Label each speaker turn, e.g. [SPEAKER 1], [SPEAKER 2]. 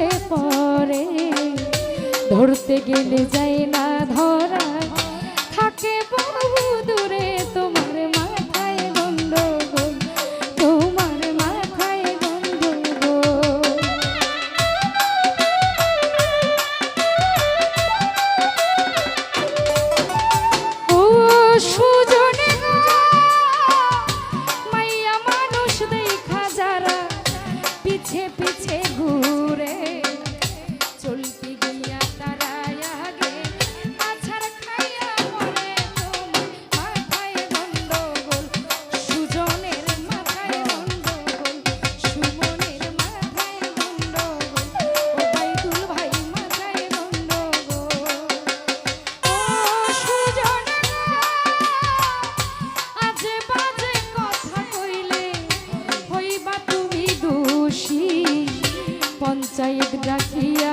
[SPEAKER 1] চোখে পড়ে। ধরতে গেলে যাই না ধরা। পঞ্চায়েত ডাকিয়া